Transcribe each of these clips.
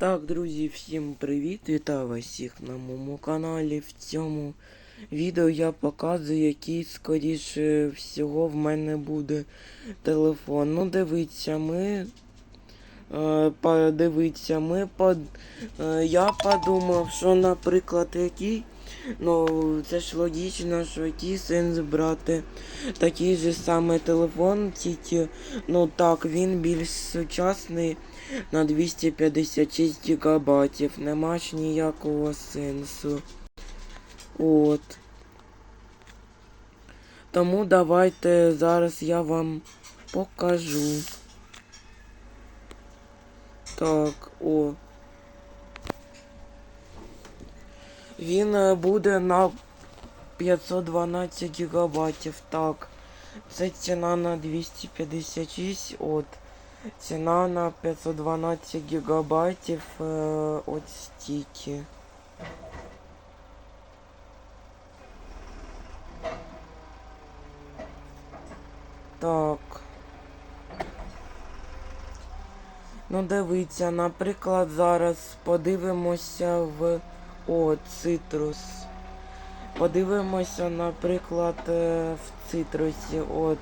Так, друзі, всім привіт! Вітаю вас всіх на моєму каналі. В цьому відео я показую, який скоріше всього в мене буде телефон. Ну, дивіться, ми. Е, подивіться, ми под... е, я подумав, що, наприклад, який. Ну, це ж логічно, що який сенс брати такий же самий телефон, тільки, ну так, він більш сучасний на 256 гігабайтів. Нема ж ніякого сенсу. От. Тому давайте зараз я вам покажу. Так, о. Він е, буде на 512 гігабайтів. Так. Це ціна на 256 от. Ціна на 512 гігабайтів е, от стільки. Так. Ну, дивіться, наприклад, зараз подивимося в о, цитрус. Подивимося, наприклад, е, в цитрусі. От.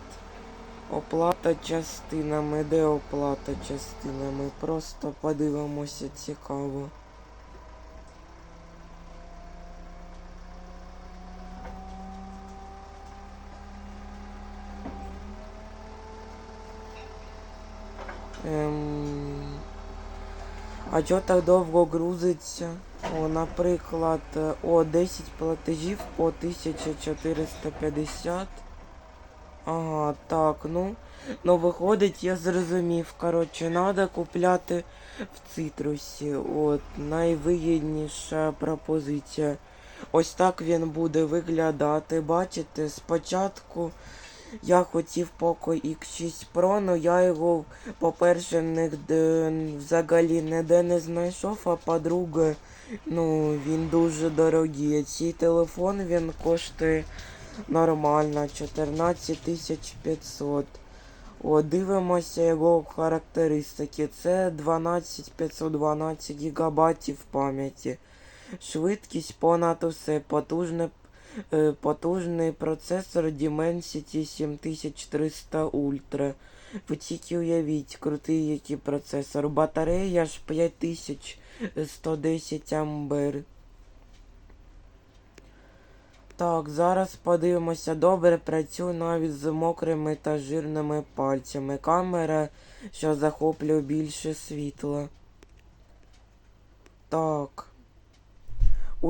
Оплата частинами. Де оплата частинами? Просто подивимося цікаво. Ем... А чого так довго грузиться? О, наприклад, о 10 платежів по 1450. Ага, так, ну. Ну, виходить, я зрозумів. Коротше, треба купляти в цитрусі. От, найвигідніша пропозиція. Ось так він буде виглядати. Бачите, спочатку я хотів Poco X6 Pro, але я його, по-перше, взагалі ніде не знайшов, а по-друге, ну, він дуже дорогий. Цей телефон він коштує нормально, 14500. О, дивимося його характеристики. Це 12512 гігабайтів пам'яті. Швидкість понад усе. Потужне, потужний процесор Dimensity 7300 Ultra. Ви тільки уявіть, крутий який процесор. Батарея ж 5110 ампер. Так, зараз подивимося. Добре працює навіть з мокрими та жирними пальцями. Камера, що захоплює більше світла. Так.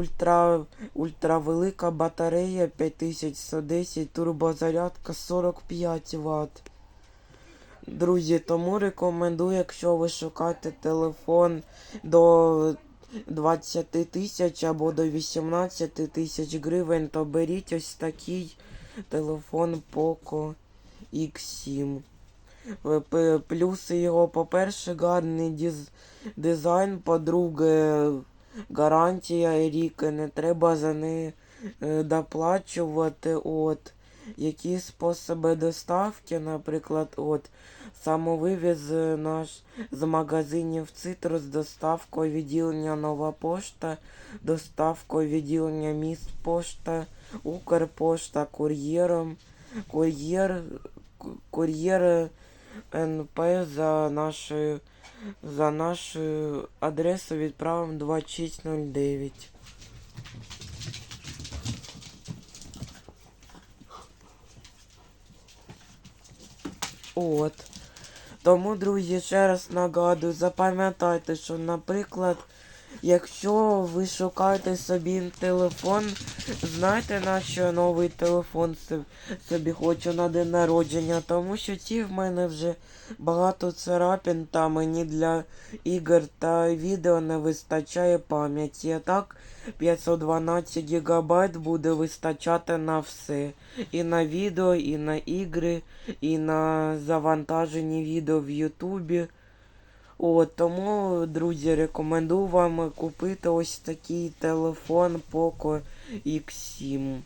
Ультра, ультравелика батарея 5110, турбозарядка 45 Вт. Друзі, тому рекомендую, якщо ви шукаєте телефон до 20 тисяч або до 18 тисяч гривень, то беріть ось такий телефон Poco X7. Е, Плюси його, по-перше, гарний диз- дизайн, по-друге, гарантія рік, не треба за неї е, доплачувати. От. Які способи доставки, наприклад, от самовивіз е, наш з магазинів Цитрус, доставкою відділення Нова Пошта, доставкою відділення міст пошта, Укрпошта, кур'єром, кур'єр, кур'єр НП за нашою за нашою адресою відправимо 2609. От. Тому, друзі, ще раз нагадую, запам'ятайте, що, наприклад, якщо ви шукаєте собі телефон, знайте на що новий телефон собі хочу на день народження, тому що ті в мене вже багато царапін та мені для ігор та відео не вистачає пам'яті. А так 512 ГБ буде вистачати на все. І на відео, і на ігри, і на завантажені відео в Ютубі. От, тому, друзі, рекомендую вам купити ось такий телефон Poco X7.